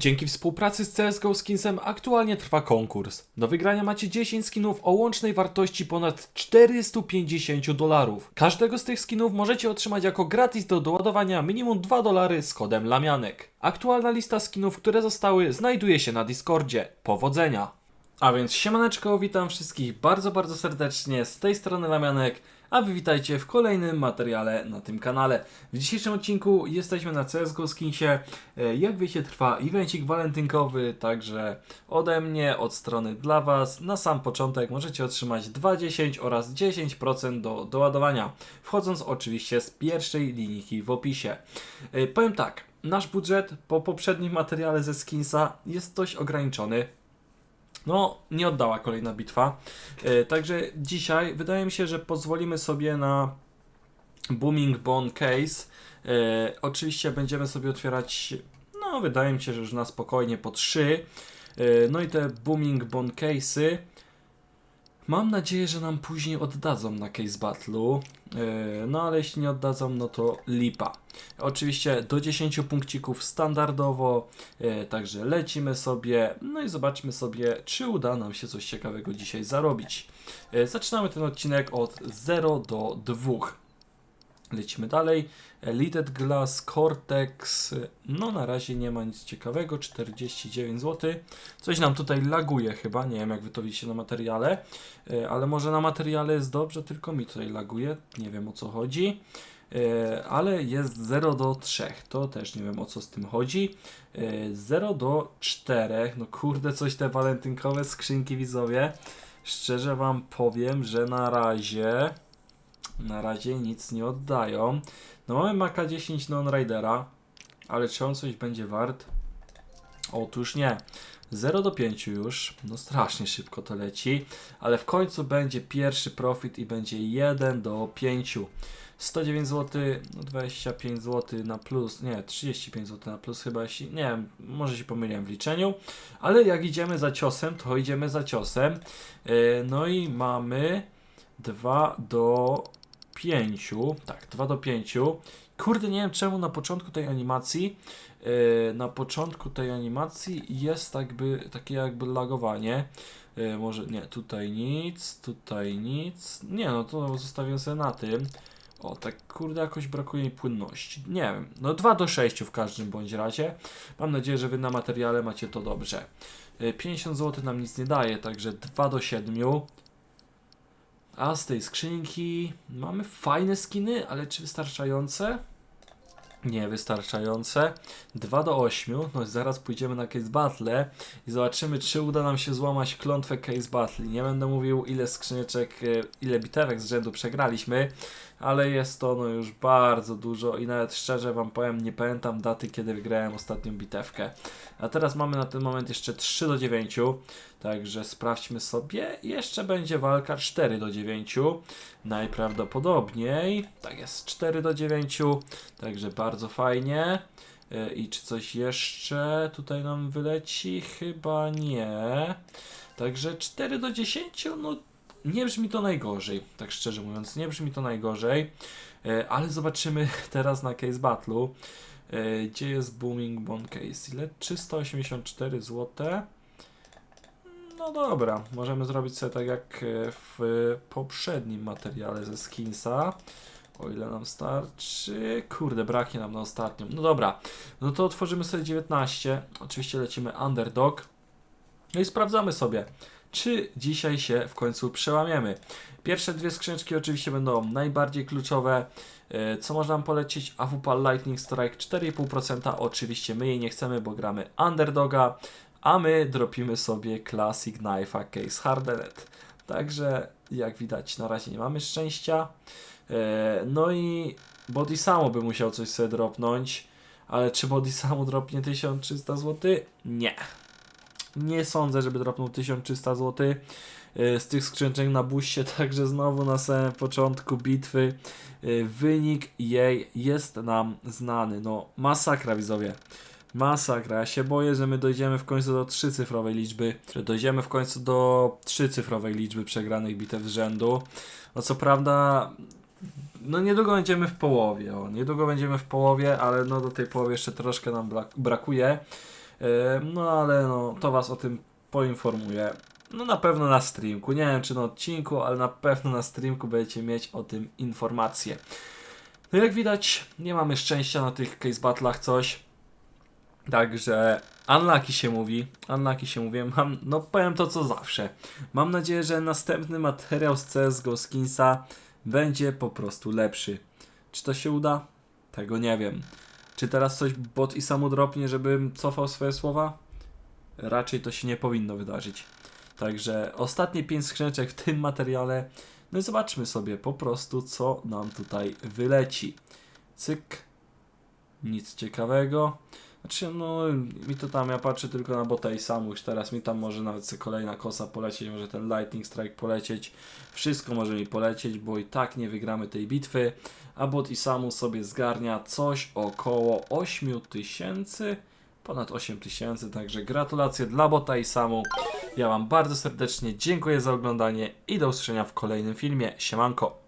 Dzięki współpracy z CSGO Skinsem aktualnie trwa konkurs. Do wygrania macie 10 skinów o łącznej wartości ponad 450 dolarów. Każdego z tych skinów możecie otrzymać jako gratis do doładowania minimum 2 dolary z kodem Lamianek. Aktualna lista skinów, które zostały, znajduje się na Discordzie. Powodzenia! A więc siemaneczko, witam wszystkich bardzo, bardzo serdecznie z tej strony Lamianek, a wy witajcie w kolejnym materiale na tym kanale. W dzisiejszym odcinku jesteśmy na CSGO Skinsie. E, Jak wiecie trwa evencik walentynkowy, także ode mnie, od strony dla was, na sam początek możecie otrzymać 2,10 oraz 10% do doładowania, wchodząc oczywiście z pierwszej linijki w opisie. E, Powiem tak, nasz budżet po poprzednim materiale ze Skinsa jest dość ograniczony, no, nie oddała kolejna bitwa. E, także dzisiaj wydaje mi się, że pozwolimy sobie na Booming Bone Case. E, oczywiście będziemy sobie otwierać, no wydaje mi się, że już na spokojnie po trzy. E, no i te Booming Bone Case'y. Mam nadzieję, że nam później oddadzą na Case Battle'u. E, No ale jeśli nie oddadzą, no to lipa. Oczywiście do 10 punkcików standardowo, e, także lecimy sobie, no i zobaczmy sobie, czy uda nam się coś ciekawego dzisiaj zarobić. E, Zaczynamy ten odcinek od 0 do 2. Lecimy dalej. Elite Glass Cortex. No na razie nie ma nic ciekawego. 49 zł. Coś nam tutaj laguje chyba. Nie wiem jak wy to widzicie na materiale. E, Ale może na materiale jest dobrze, tylko mi tutaj laguje. Nie wiem o co chodzi. E, Ale jest 0 do 3. To też nie wiem o co z tym chodzi. E, 0 do 4. No kurde, coś te walentynkowe skrzynki widzowie. Szczerze wam powiem, że na razie na razie nic nie oddają. No mamy Maka 10 Non Ridera, ale czy on coś będzie wart? Otóż nie. 0 do 5 już, no strasznie szybko to leci, ale w końcu będzie pierwszy profit i będzie 1 do 5. 109 zł, no 25 zł na plus, nie, 35 zł na plus chyba, jeśli, nie wiem, może się pomyliłem w liczeniu, ale jak idziemy za ciosem, to idziemy za ciosem. Yy, no i mamy 2 do 5. Tak, 2 do 5. Kurde, nie wiem czemu na początku tej animacji, yy, na początku tej animacji jest jakby takie jakby lagowanie. Yy, może nie, tutaj nic, tutaj nic. Nie, no to zostawię sobie na tym. O, tak kurde, jakoś brakuje mi płynności. Nie wiem, no 2 do 6 w każdym bądź razie. Mam nadzieję, że wy na materiale macie to dobrze. Yy, 50 zł nam nic nie daje, także 2 do 7. A z tej skrzynki mamy fajne skiny, ale czy wystarczające? Nie wystarczające. 2 do 8. No zaraz pójdziemy na Case Battle i zobaczymy, czy uda nam się złamać klątwę Case Battle. Nie będę mówił, ile skrzyneczek, e, ile biterek z rzędu przegraliśmy, ale jest to no już bardzo dużo i nawet szczerze Wam powiem, nie pamiętam daty, kiedy wygrałem ostatnią bitewkę. A teraz mamy na ten moment jeszcze 3 do 9. Także sprawdźmy sobie. Jeszcze będzie walka 4 do 9. Najprawdopodobniej. Tak jest, 4 do 9. Także bardzo fajnie. E, I czy coś jeszcze tutaj nam wyleci? Chyba nie. Także 4 do 10, no nie brzmi to najgorzej, tak szczerze mówiąc, nie brzmi to najgorzej, E, ale zobaczymy teraz na Case Battle'u, e, gdzie jest Booming Bone Case, ile? 384 zł. No dobra, możemy zrobić sobie tak jak w poprzednim materiale ze Skinsa. O ile nam starczy. Kurde, braknie nam na ostatnią. No dobra, no to otworzymy sobie 19. Oczywiście lecimy Underdog. No i sprawdzamy sobie, czy dzisiaj się w końcu przełamiemy. Pierwsze dwie skrzyneczki oczywiście będą najbardziej kluczowe. E, Co można nam polecić? AWP Lightning Strike 4,5%. Oczywiście my jej nie chcemy, bo gramy Underdoga, a my dropimy sobie Classic Knife'a Case Hardened. Także jak widać na razie nie mamy szczęścia. E, No i Body Samo by musiał coś sobie dropnąć. Ale czy Body Samo dropnie 1300 zł? Nie. Nie sądzę, żeby dropnął 1300 zł z tych skrzynczek na buście, także znowu na samym początku bitwy y, wynik jej jest nam znany. No, masakra widzowie. Masakra. Ja się boję, że my dojdziemy w końcu do trzycyfrowej liczby, że dojdziemy w końcu do trzycyfrowej liczby przegranych bitew z rzędu. No co prawda, no niedługo będziemy w połowie, o, niedługo będziemy w połowie, ale no do tej połowy jeszcze troszkę nam brak- brakuje. No ale no, to was o tym poinformuję. No na pewno na streamku. Nie wiem czy na odcinku, ale na pewno na streamku będziecie mieć o tym informacje. No jak widać, nie mamy szczęścia na tych case battlach coś. Także unlucky się mówi, unlucky się mówię, mam, no powiem to co zawsze. Mam nadzieję, że następny materiał z CSGO Skinsa będzie po prostu lepszy. Czy to się uda? Tego nie wiem. Czy teraz coś bot i samu dropnie, żebym cofał swoje słowa? Raczej to się nie powinno wydarzyć. Także ostatnie 5 skrzyneczek w tym materiale. No i zobaczmy sobie po prostu, co nam tutaj wyleci. Cyk. Nic ciekawego. Znaczy, no, mi to tam, ja patrzę tylko na bota i samu już teraz mi tam może nawet kolejna kosa polecieć, może ten Lightning Strike polecieć. Wszystko może mi polecieć, bo i tak nie wygramy tej bitwy. A bot i samu sobie zgarnia coś około 8000, ponad 8000, także gratulacje dla bota i samu. Ja Wam bardzo serdecznie dziękuję za oglądanie i do usłyszenia w kolejnym filmie. Siemanko!